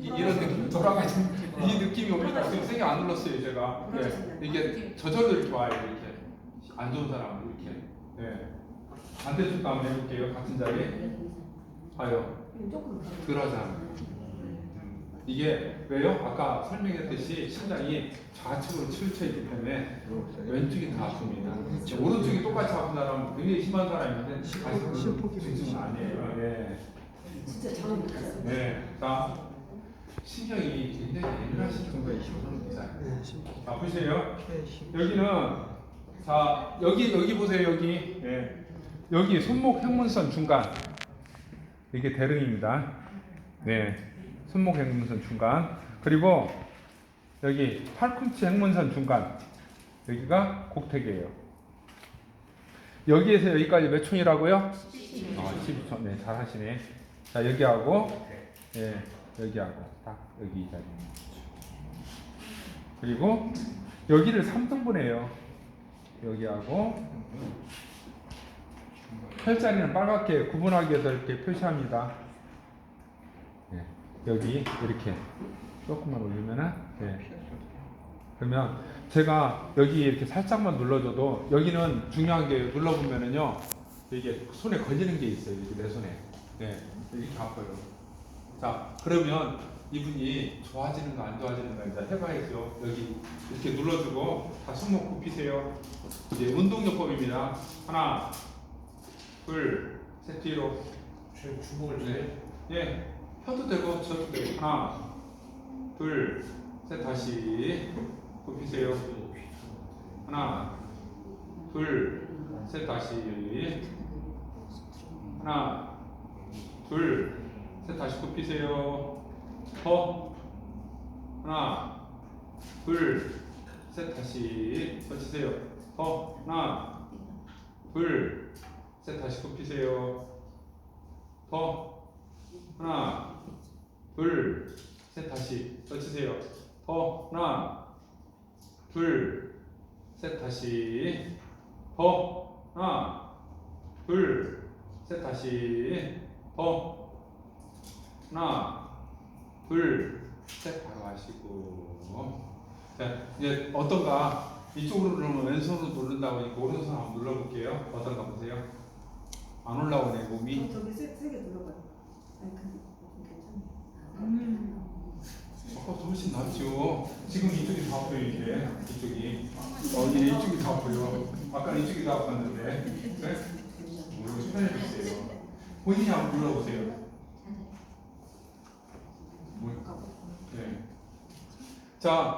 이- 이런 느낌 돌아가신 이 느낌이 옵니다. 지금 세게 안 눌렀어요 제가. 네. 이게 저절로 이렇게 와요 이렇게 안 좋은 사람 이렇게. 네. 반대쪽도 한번 해볼게요 같은 자리. 봐요. 조금 그러잖아요. 이게 왜요? 아까 설명했듯이 심장이 좌측으로 치우쳐 있기 때문에 왼쪽이 더 아픕니다. 지금 오른쪽이 똑같이 아픈 사람 굉장히 심한 사람이 있는데 지금 아니에요. 네. 진짜 장을 못했어요. 네. 자, 신경이 굉장히 예민하신 있습니다. 자, 보세요. 여기는 자 여기 여기 보세요 여기 네. 여기 손목 행문선 중간 이게 대릉입니다. 네, 손목 행문선 중간 그리고 여기 팔꿈치 행문선 중간 여기가 곡택이에요. 여기에서 여기까지 몇 촌이라고요? 아, 12촌. 네, 잘 하시네. 자 여기하고 네, 여기하고 딱 여기 이 자리. 그리고 여기를 3등분해요. 여기하고 혈자리는 빨갛게 구분하기 위해서 이렇게 표시합니다. 네, 여기 이렇게 조금만 올리면은 네. 그러면 제가 여기 이렇게 살짝만 눌러줘도 여기는 중요한 게 눌러보면은요 이게 손에 걸리는 게 있어요. 여기 내 손에. 네, 이렇게 아파요. 자, 그러면 이분이 좋아지는 거안 좋아지는 거 이제 해봐야죠. 여기 이렇게 눌러주고 다 손목 굽히세요. 이제 운동요법입니다. 하나, 둘, 셋 뒤로. 주먹을 네. 예, 펴도 되고 져도 되고 하나, 둘, 셋 다시 굽히세요. 하나, 둘, 셋 다시 하나, 둘, 셋 다시 굽히세요. 더 하나, 둘, 셋 다시 뻗치세요. 더 하나, 둘, 셋 다시 굽히세요. 더 하나, 둘, 셋 다시 뻗치세요. 더 하나, 둘, 셋 다시 더 하나, 둘, 셋 다시 더 하나, 둘, 셋 바로 하시고 자 이제 어떤가 이쪽으로 누르면 왼손으로 누른다고 하니까 오른손 한번 눌러볼게요. 어떤가 보세요. 안 올라오네 몸이. 저기 세, 세게 눌러봐요. 아니, 근데 괜찮네. 아까 훨씬 낫죠. 지금 이쪽이 더 아파요 이게 이쪽이. 어 이게 이쪽이 더 아파요. 아까 이쪽이 더 아팠는데. 네? 모르고 편해졌어요. 본인이 한번 눌러보세요. 뭐? 네. 자